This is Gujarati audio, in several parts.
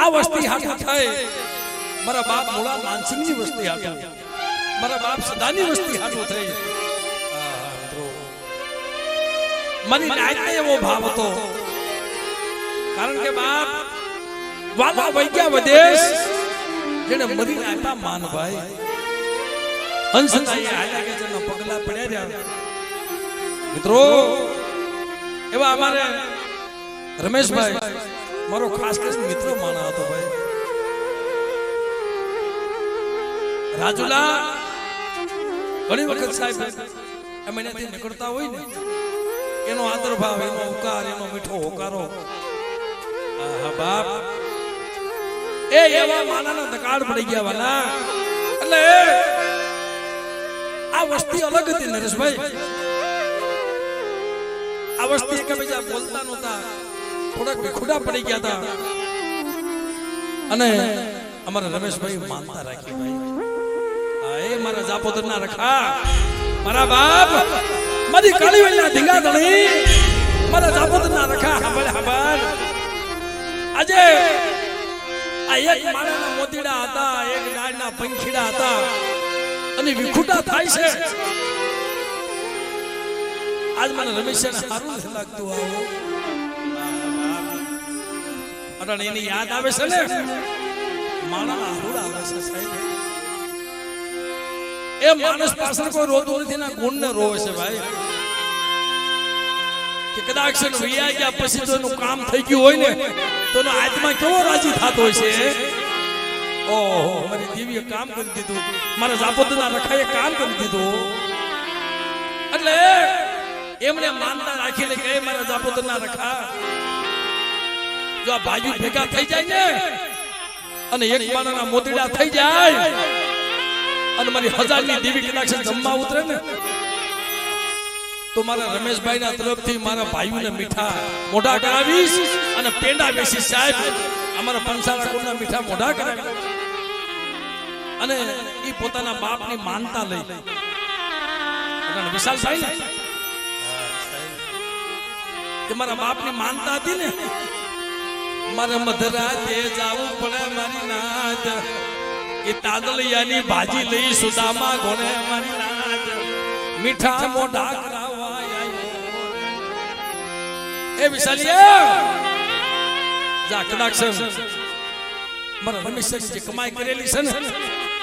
આ વસ્તી હાથું થાય મારા બાપ મોડા માનસિંહની વસ્તી હાથું મારા બાપ સદાની વસ્તી હાથું થઈ. મારી નાયતને એવો ભાવ હતો. કારણ કે બાપ વાલા વૈગ્યા વદેશ જેને મરી આપ્યા માનભાઈ. હંસનાએ હાલ્યા કે જેના પગલા પડ્યા રહ્યા. મિત્રો એવા અમારે રમેશભાઈ. મારો ખાસ કરીને મિત્ર માણા હતો ભાઈ. રાજુલા, ઘણી વખત સાહેબ એમ એનાથી નીકળતા હોય ને, એનો આદર ભાવ એનો ઉકાર એનો મીઠો હોકારો. આહા બાપ. એ એવા માનાના ધકાડ પડી ગયા વાલા. એટલે આ વસ્તી અલગ હતી નરેશભાઈ. આ વસ્તી એકબીજા બોલતા નહોતા. થોડાક વિખુડા પડી ગયા હતા અને અમારા રમેશભાઈ માનતા રાખી ભાઈ. એ મારા જાપોદરના રખા. મારા બાપ, મારી કાળી ના ધીંગા ધણી મારા જાપોદરના રખા. હાંભળ હાંભળ. આજે આ એક માળાના મોતીડા હતા, એક ડાળના પંખીડા હતા. અને વિખુટા થાય છે. આજ મને રમેશ સારું લાગતું આવું. અટણ એની યાદ આવે છે ને? માણા આહુડ આવે છે સાહેબ. એ માણસ પાછળ કોઈ રોતું નથી ના ગુણ ને રોવે છે ભાઈ. કે કદાચ વિયા ગયા પછી તો એનું કામ થઈ ગયું હોય ને તો એનો આત્મા કેવો રાજી થતો હોય છે? ઓહો મારી દેવીએ કામ કરી દીધું. મારા જાપોદના રખાએ કામ કરી દીધું. એટલે એમને માનતા રાખીને કે મારા જાપોદના રખા. જો આ ભાઈઓ ભેગા થઈ જાય ને અને એક માણાના મોતીડા થઈ જાય. અને મારી હજારની દેવી કદાચ જમવા ઉતરે ને તો મારા રમેશભાઈ ના તરફથી મારા ભાઈઓને મીઠા મોઢા કરાવીશ અને પેંડા બેસી સાહેબ. અમારા પંસાળા કુળના મીઠા મોઢા કરાવી અને એ પોતાના બાપની માનતા લઈ. અને વિશાલભાઈ ને કે મારા બાપની માનતા હતી ને મારે મધરાતે જાવું પડે મારી નાત. એ તાદલિયાની ભાજી લઈ સુદામા ગોણે મારી નાત. મીઠા મોઢા કરાવવા એ વિશાલિયા જા છે મારા રમેશ જે કમાઈ કરેલી છે ને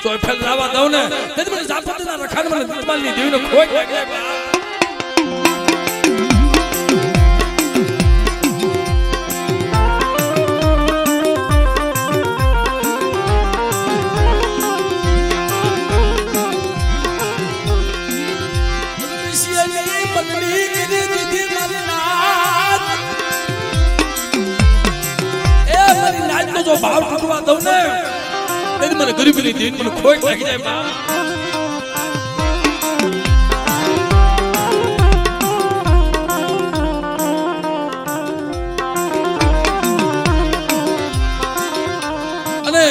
તો એ ફેલાવા દઉં ને. તે મને જાપતના રખાણ મને દિતમાલની દેવીનો ખોઈ લાગે. દઉં ને તેથી મને ગરીબી દેન મને ખોટ લાગી જાય, બા. અને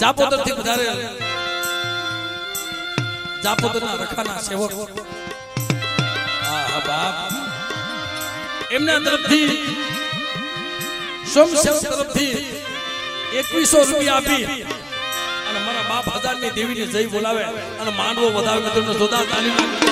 જાપોતરથી વધારે જાપોદરના રખાના સેવક. હા બાપ એમના એકવીસો રૂપિયા આપી. અને મારા બાપ હજારની દેવીને જઈ બોલાવે અને માંડવો વધાવે. તેમને જોતા તાલીમ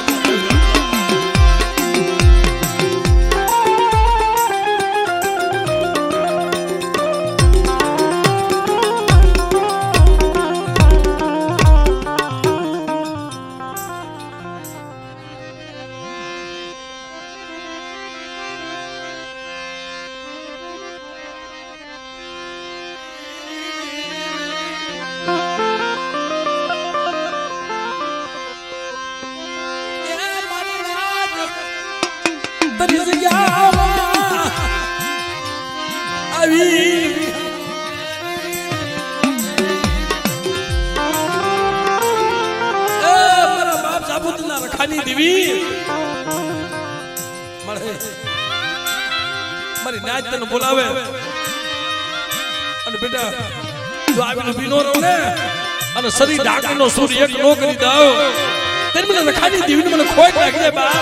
સાબુતના દીવી. મળે મારી નાચ તને બોલાવે. અને બેટા જો આવીને બીનો રહો ને અને શરીર ઢાંકીનો સૂર્ય એક નો કરી દઉં તેને મને ખાલી દીવી મને ખોટ નાખી દે બા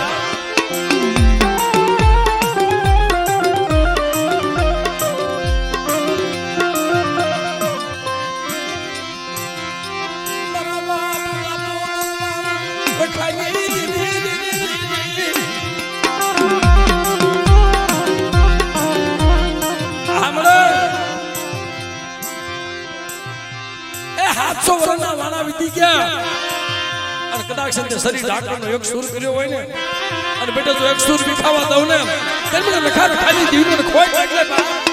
ઉડી ગયા. અને કદાચ તે શરીર ઢાંકવાનો એક સુર કર્યો હોય ને, અને બેટા જો એક સુર વિખાવા દઉં ને, તેમ લખા ખાલી દીવને ખોઈ નાખલે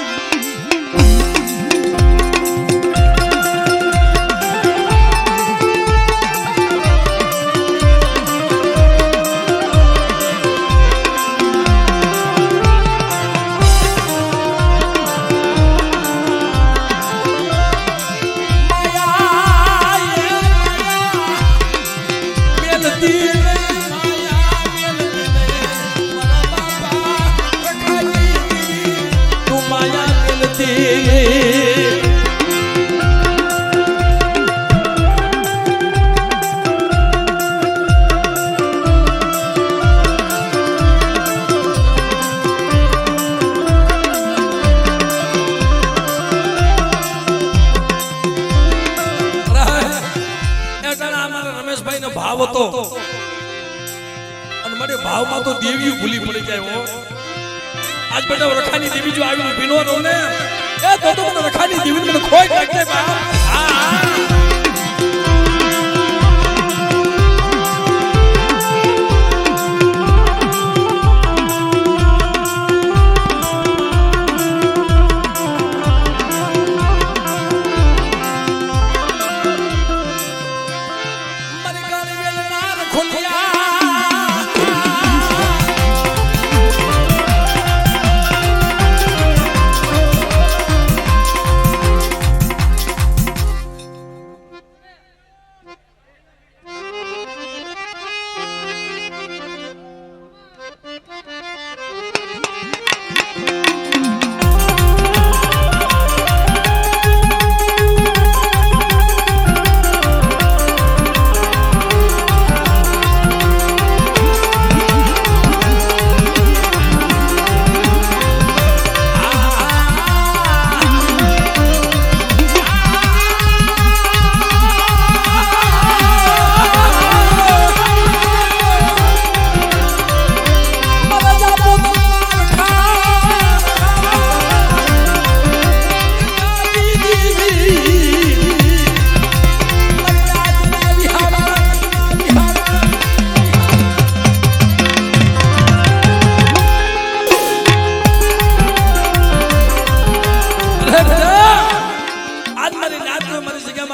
ભાવમાં તો દેવી ભૂલી પડી જાય હો. આજ બેટા રખાની દેવી જો આવી ભીનો રહો ને. એ તો તો રખાની દેવી મને ખોઈ નાખે બા આ,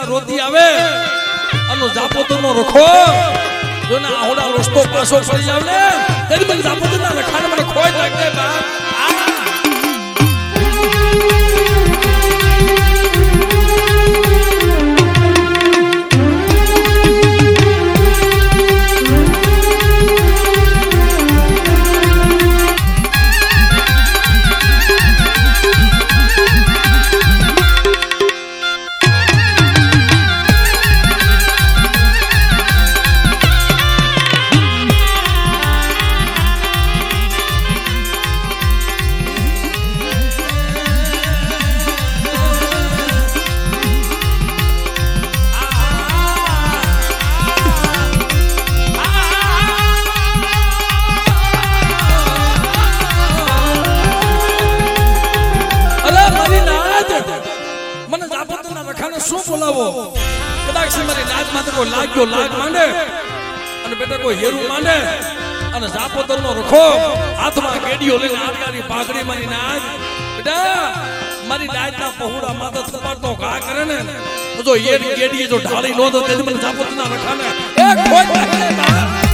મારી રોતી આવે. અને જાપોતનો રખો. જો ના આવડા રસ્તો પાછો પડી આવે. ને તેની મને જાપોતના રખાને મને ખોઈ લાગે બા બોલાવો કદાચ મારી માત્ર કોઈ લાગ્યો, લાગ માંડે. અને બેટા કોઈ હેરું માંડે. અને જાપોતરનો રખો. હાથમાં કેડીઓ લઈને આટલાની પાઘડી મારી નાદ બેટા, મારી નાદના પહોળા માથે સપાટતો ઘા કરે ને. તો જો હેર કેડીએ જો ઢાળી નો તો તેથી મને જાપોતના રખાને. એક ખોટ નાખે.